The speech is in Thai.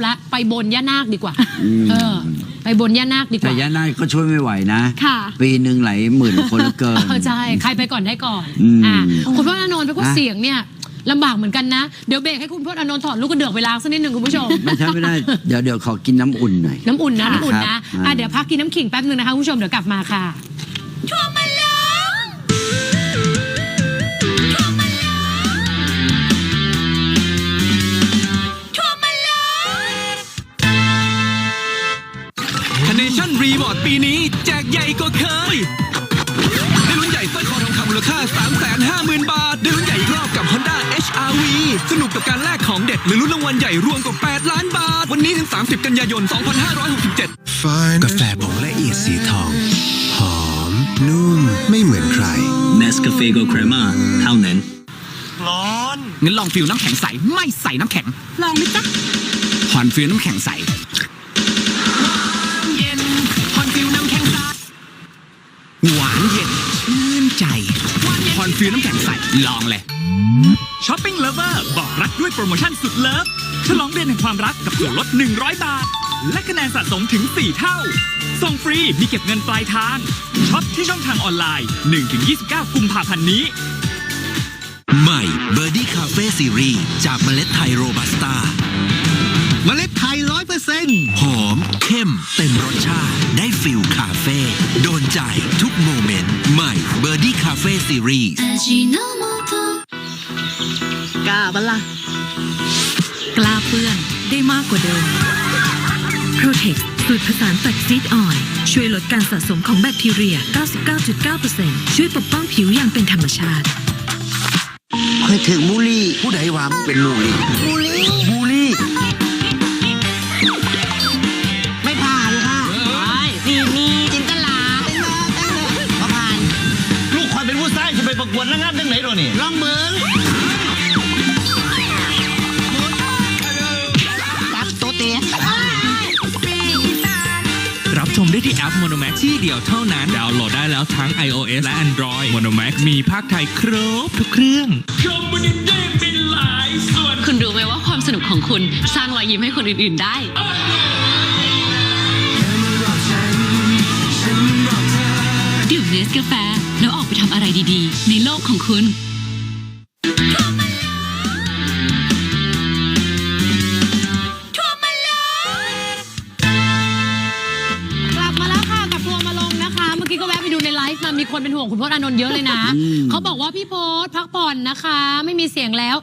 แล้วไปบนย่านาคดีกว่าอืมเออ ไปบนย่านาคดีกแต่ว่า ย่านาคก็ช่วยไม่ไหวนะ ค่ะ ปีหนึ่งหลายหมื่นคนเหลือเกิน เออใช่ ใครไปก่อนได้ก่อนอืมอ่าคุณพ่ออานนท์เป็นผู้ฮะเสียงเนี่ยลำบากเหมือนกันนะ เดี๋ยวเบรกให้คุณพ่ออานนท์ถอดลูกกระเดือกไปล้างสักนิดหนึ่งคุณผู้ชม ไม่ใช่ไม่ได้ เดี๋ยวเดี๋ยวขอกินน้ำอุ่นหน่อย น้ำอุ่นนะ น้ำอุ่นนะ ครับอะเดี๋ยวพักกินน้ำขิงแป๊บนึงนะคะคุณผู้ชมเดี๋ยวกลับมาค่ะทัวมาล คเนชั่นรีบอร์ดปีนี้ แจกใหญ่กว่าเคย ได้ลุ้นใหญ่สร้อยคอทองคำมูลค่า 350,000 บาท ได้ลุ้นใหญ่อีกรอบกับ Honda HRV สนุกกับการแลกของเด็ด หรือลุ้นรางวัลใหญ่รวมกว่า 8 ล้านบาท วันนี้ถึง 30 กันยายน 2567 กาแฟผงละเอียดสีทอง หอม นุ่ม ไม่เหมือนใคร Nescafe Go Crema เท่านั้นงั้นลองฟิลน้ำแข็งใส ไม่ใส่น้ำแข็ง ลองไหมจ๊ะฮอนฟิลน้ำแข็งใส เย็นชื่นใจฮอนฟิลน้ำแข็งใสลองเลยช้อปปิ้งเลเวอร์บอกรักด้วยโปรโมชั่นสุดเลิฟฉลองเดือนแห่งความรักกับส่วนลด 100 บาท และคะแนนสะสมถึง 4 เท่า ส่งฟรีมีเก็บเงินปลายทางช็อปที่ช่องทางออนไลน์ 1-29 กุมภาพันธ์นี้ ใหม่เบอร์ดี้คาเฟ่ซีรีส์จากเมล็ดไทยโรบัสต้าเมล็ดไทยร้อยเปอร์เซ็นต์หอมเข้มเต็มรสชาติได้ฟิล คาเฟ่โดนใจทุกโมเมนต์ใหม่เบอร์ดี้คาเฟ่ซีรีส์กล้าบัลล่ะกล้าเปื้อนได้มากกว่าเดิม Protex สูตรผสานแฟกซีดออยล์ช่วยลดการสะสมของแบคทีเรีย 99.9%ช่วยปกป้องผิวอย่างเป็นธรรมชาติเคยถึงมูลี่ ผู้ใดวามเป็นมูลี่มูลี่มูลี่ ผู้ชายจะไปประกวดนางงามได้ไหนหรอนี่ลองเมืองจับโตเตะรับชมได้ที่แอป Monomax ที่เดียวเท่านั้น ดาวน์โหลดได้แล้วทั้ง iOS และ Android Monomax มีภาคไทยครบทุกเครื่องคุณรู้ไหมว่าความสนุกของคุณสร้างรอยยิ้มให้คนอื่นๆได้ เนสกาแฟ แล้วออกไปทำอะไรดีๆ ในโลกของคุณกลับมาแล้วค่ะกับทัวร์มาลงนะคะ เมื่อกี้ก็แวะไปดูในไลฟ์มามีคนเป็นห่วงคุณพจน์อานนท์เยอะเลยนะ เขาบอกว่าพี่โพสพักผ่อนนะคะ ไม่มีเสียงแล้ว